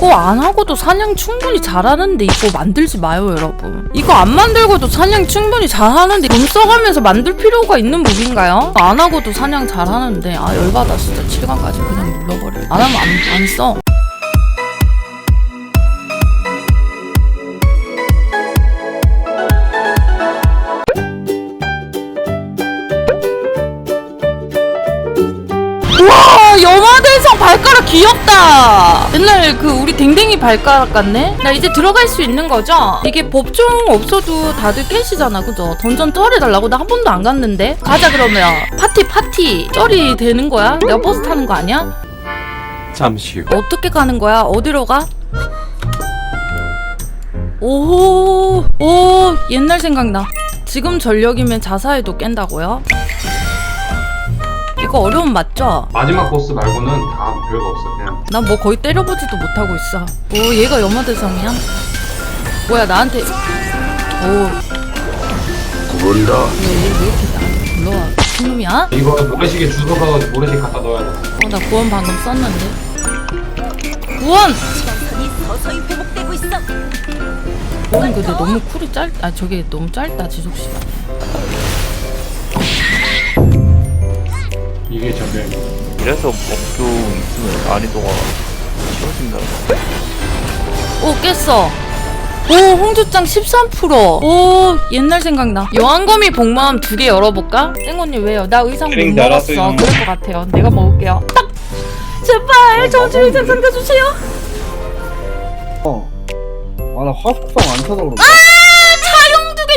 이거 안 하고도 사냥 충분히 잘하는데 이거 만들지 마요 여러분 이거 안 만들고도 사냥 충분히 잘하는데 돈 써가면서 만들 필요가 있는 무기인가요? 안 하고도 사냥 잘하는데 아 열받아 진짜 7강까지 그냥 눌러버려 안 하면 안, 안 써. 귀엽다 옛날 그 우리 댕댕이 발가락 같네 나 이제 들어갈 수 있는 거죠? 이게 법종 없어도 다들 깨시잖아 그죠? 던전 쩔해달라고 나 한 번도 안 갔는데 가자 그러면 파티 파티 쩔이 되는 거야? 내가 버스 타는 거 아니야? 잠시 후 어떻게 가는 거야? 어디로 가? 오, 오, 옛날 생각나. 지금 전력이면 자사에도 깬다고요? 이거 어려움 맞죠? 마지막 보스 말고는 다 별거 없어 그냥 난 뭐 거의 때려보지도 못하고 있어. 오, 얘가 염화대성이야? 뭐야, 나한테. 오, 부른다. 얘, 얘왜 이렇게 나한테 불러와? 미친놈이야? 이거 모래시계 주워서 모래시계 갖다 넣어야 돼 어, 나 구원 방금 썼는데. 구원! 시간선이 서서히 회복되고 있어. 구원 근데 너무 쿨이 짧, 아, 저게 너무 짧다, 지속시간. 이게 전멸 이래서 법종 있으면 난이도가 쉬워진다 오 깼어 오 홍주짱 13%오 옛날 생각나 여왕거미 복마음 두 개 열어볼까? 땡언니 왜요? 나 의상 못 먹었어. 그럴 것 같아요 내가 먹을게요 딱 제발 저주 의상 상가주세요 어. 아, 나 화속성 안 찾아 그러고.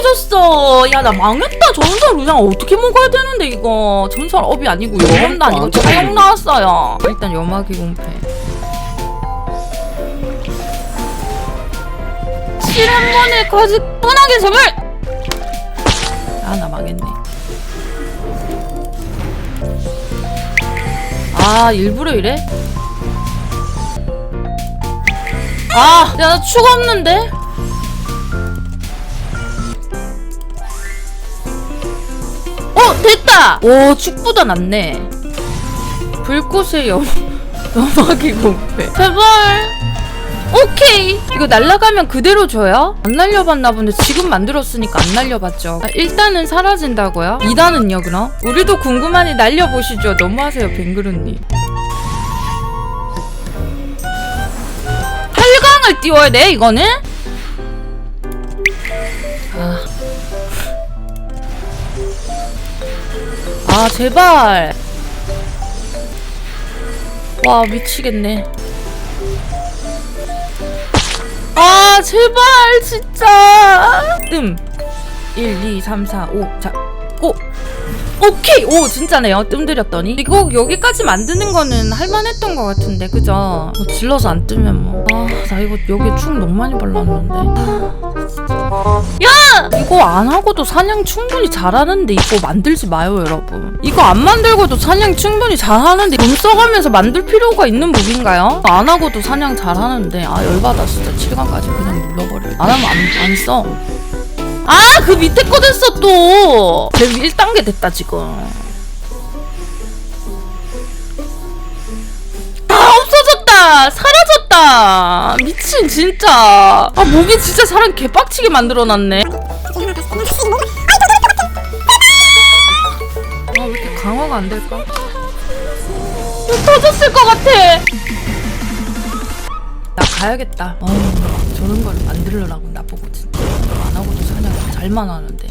차용 두개 줬어. 야 나 망했다. 전설 의상 어떻게 먹어야 되는데 이거. 전설 업이 아니고 영혼도 아니고 차용 나왔어요. 일단 염화기 공패. 실한 번에 거짓 뻔하게 제발 아 나 망했네. 아 일부러 이래? 아, 야, 나 추가 없는데? 어, 됐다! 오, 축보다 낫네. 불꽃의 염, 염화기 공패. 제발! 오케이! 이거 날라가면 그대로 줘요? 안 날려봤나 본데 지금 만들었으니까 안 날려봤죠. 아, 1단은 사라진다고요? 2단은요, 그럼? 우리도 궁금하니 날려보시죠. 너무하세요, 뱅그루님. 8강을 띄워야 돼, 이거는? 아. 아, 제발. 와, 미치겠네. 아, 제발, 진짜. 뜸. 1, 2, 3, 4, 5. 자, 고! 오케이! 오, 진짜네요. 뜸 들였더니. 이거 여기까지 만드는 거는 할만했던 것 같은데, 그죠? 뭐 질러서 안 뜨면 뭐. 아, 나 이거 여기에 충 너무 많이 발랐는데. 야! 이거 안 하고도 사냥 충분히 잘하는데 이거 만들지 마요, 여러분. 이거 안 만들고도 사냥 충분히 잘하는데 돈 써가면서 만들 필요가 있는 무기인가요? 안 하고도 사냥 잘하는데 아 열받아 진짜 7강까지 그냥 눌러버려. 안 하면 안, 안 써. 아, 그 밑에 거 됐어, 또! 제 1단계 됐다, 지금. 사라졌다! 미친, 진짜. 아, 목이 진짜 사람 개빡치게 만들어놨네. 아, 왜 이렇게 강화가 안 될까? 이거 터졌을 것 같아! 나 가야겠다. 어우, 저런 걸 만들려고 나보고 진짜. 안 하고도 사냥 잘만 하는데.